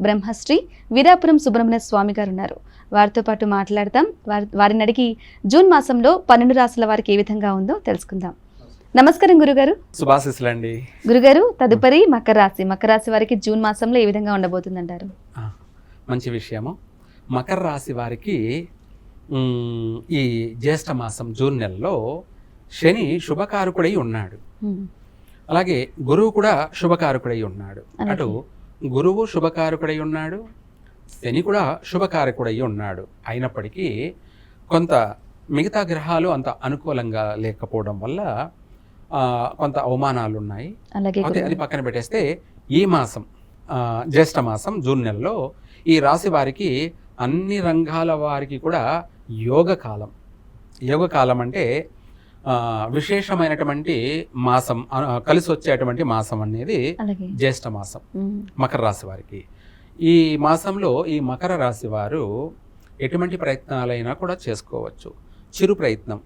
బ్రహ్మశ్రీ వీరాపురం సుబ్రహ్మణ్య స్వామి గారు ఉన్నారు వారితో పాటు మాట్లాడదాం. వారి వారిని అడిగి జూన్ మాసంలో పన్నెండు రాసుల వారికి ఏ విధంగా ఉందో తెలుసుకుందాం. నమస్కారం గురుగారు. శుభాశిస్సులండి. గురుగారు తదుపరి మకర రాశి. మకర రాశి వారికి జూన్ మాసంలో ఏ విధంగా ఉండబోతుందంటారు? మంచి విషయము. మకర రాశి వారికి ఈ జ్యేష్ఠ మాసం జూన్ నెలలో శని శుభకారకుడై ఉన్నాడు. అలాగే గురువు కూడా శుభకారకుడై ఉన్నాడు. అటు గురువు శుభకారకుడై ఉన్నాడు శని కూడా శుభకారకుడై ఉన్నాడు అయినప్పటికీ కొంత మిగతా గ్రహాలు అంత అనుకూలంగా లేకపోవడం వల్ల కొంత అవమానాలు ఉన్నాయి అలాగే అయితే అది. పక్కన పెట్టేస్తే ఈ మాసం జ్యేష్ఠ మాసం జూన్ నెలలో ఈ రాశి వారికి అన్ని రంగాల వారికి కూడా యోగ కాలం. యోగ కాలం అంటే విశేషమైనటువంటి మాసం కలిసి వచ్చేటువంటి మాసం అనేది జ్యేష్ఠ మాసం మకర రాశి వారికి. ఈ మాసంలో ఈ మకర రాశి వారు ఎటువంటి ప్రయత్నాలైనా కూడా చేసుకోవచ్చు. చిరు ప్రయత్నం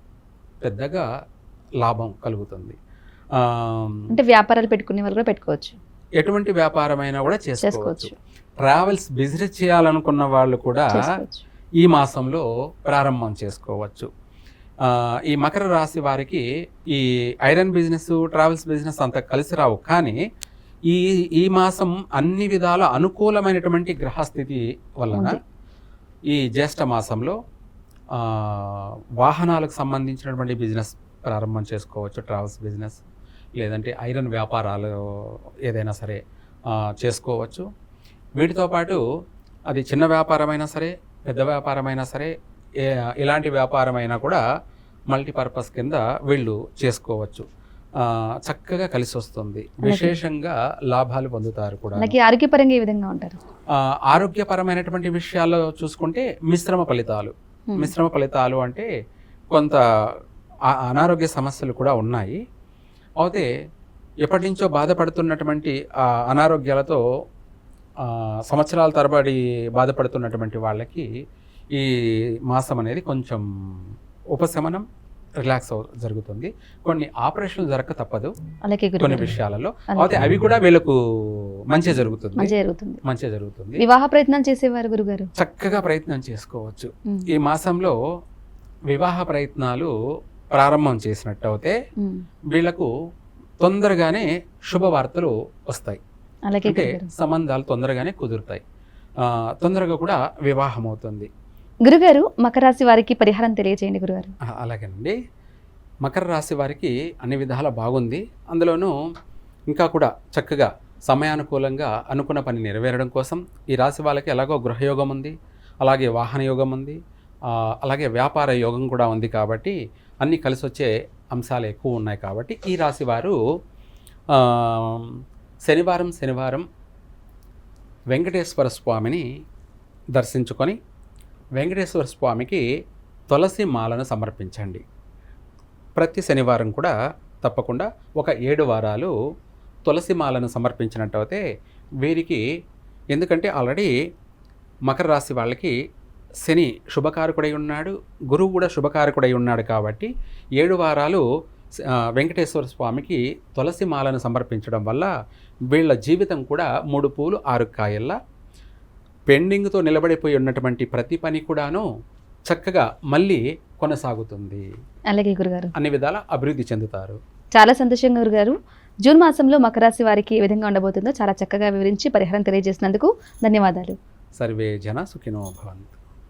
పెద్దగా లాభం కలుగుతుంది. అంటే వ్యాపారాలు పెట్టుకునే వాళ్ళు కూడా పెట్టుకోవచ్చు. ఎటువంటి వ్యాపారమైనా కూడా చేసుకోవచ్చు. ట్రావెల్స్ బిజినెస్ చేయాలనుకున్న వాళ్ళు కూడా ఈ మాసంలో ప్రారంభం చేసుకోవచ్చు. ఈ మకర రాశి వారికి ఈ ఐరన్ బిజినెస్ ట్రావెల్స్ బిజినెస్ అంత కలిసి రావు కానీ ఈ ఈ మాసం అన్ని విధాల అనుకూలమైనటువంటి గ్రహస్థితి వలన. ఈ జ్యేష్ఠ మాసంలో వాహనాలకు సంబంధించినటువంటి బిజినెస్ ప్రారంభం చేసుకోవచ్చు ట్రావెల్స్ బిజినెస్ లేదంటే ఐరన్ వ్యాపారాలు ఏదైనా సరే చేసుకోవచ్చు వీటితో పాటు అది చిన్న వ్యాపారమైనా సరే పెద్ద వ్యాపారమైనా సరే ఎలాంటి వ్యాపారమైనా కూడా మల్టీపర్పస్ కింద వీళ్ళు చేసుకోవచ్చు. చక్కగా కలిసి వస్తుంది విశేషంగా లాభాలు పొందుతారు కూడా. ఆరోగ్యపరంగా ఏ విధంగా ఉంటారు? ఆరోగ్యపరమైనటువంటి విషయాల్లో చూసుకుంటే మిశ్రమ ఫలితాలు. మిశ్రమ ఫలితాలు అంటే కొంత అనారోగ్య సమస్యలు కూడా ఉన్నాయి. అయితే ఎప్పటి నుంచో బాధపడుతున్నటువంటి అనారోగ్యాలతో సంవత్సరాల తరబడి బాధపడుతున్నటువంటి వాళ్ళకి ఈ మాసం అనేది కొంచెం ఉపశమనం రిలాక్స్ అవ జరుగుతుంది. కొన్ని ఆపరేషన్లు జరగక తప్పదు. కొన్ని విషయాలలో. అయితే అవి కూడా వీళ్ళకు మంచి జరుగుతుంది. మంచి జరుగుతుంది. వివాహ ప్రయత్నాలు చేసేవారు గురుగారు? చక్కగా ప్రయత్నం చేసుకోవచ్చు. ఈ మాసంలో వివాహ ప్రయత్నాలు ప్రారంభం చేసినట్టు అయితే వీళ్ళకు తొందరగానే శుభవార్తలు వస్తాయి. అలాగే అంటే సంబంధాలు తొందరగానే కుదురుతాయి. తొందరగా కూడా వివాహం అవుతుంది. గురుగారు మకర రాశి వారికి పరిహారం తెలియజేయండి గురుగారు. అలాగేనండి. మకర రాశి వారికి అన్ని విధాల బాగుంది. అందులోనూ ఇంకా కూడా చక్కగా సమయానుకూలంగా అనుకున్న పని నెరవేరడం కోసం ఈ రాశి వాళ్ళకి ఎలాగో గృహయోగం ఉంది అలాగే వాహన యోగం ఉంది అలాగే వ్యాపార యోగం కూడా ఉంది కాబట్టి అన్నీ కలిసి వచ్చే అంశాలు ఎక్కువ ఉన్నాయి కాబట్టి ఈ రాశి వారు శనివారం శనివారం వెంకటేశ్వర స్వామిని దర్శించుకొని వెంకటేశ్వర స్వామికి తులసి మాలను సమర్పించండి. ప్రతి శనివారం కూడా తప్పకుండా ఒక ఏడు వారాలు తులసి మాలను సమర్పించినట్టయితే వీరికి ఎందుకంటే ఆల్రెడీ మకర రాశి వాళ్ళకి శని శుభకారకుడై ఉన్నాడు గురువు కూడా శుభకారకుడై ఉన్నాడు కాబట్టి ఏడు వారాలు వెంకటేశ్వర స్వామికి తులసి మాలను సమర్పించడం వల్ల వీళ్ళ జీవితం కూడా మూడు పూలు ఆరు కాయల్లా పెండింగ్తో నిలబడిపోయి ఉన్నటువంటి ప్రతి పని కూడాను చక్కగా మళ్ళీ కొనసాగుతుంది. అలాగే గురుగారు. అన్ని విధాల అభివృద్ధి చెందుతారు. చాలా సంతోషంగా గురుగారు. జూన్ మాసంలో మకర రాశి వారికి ఏ విధంగా ఉండబోతుందో చాలా చక్కగా వివరించి పరిహారం తెలియజేసినందుకు ధన్యవాదాలు. సర్వే జన సుఖినో భవంతు.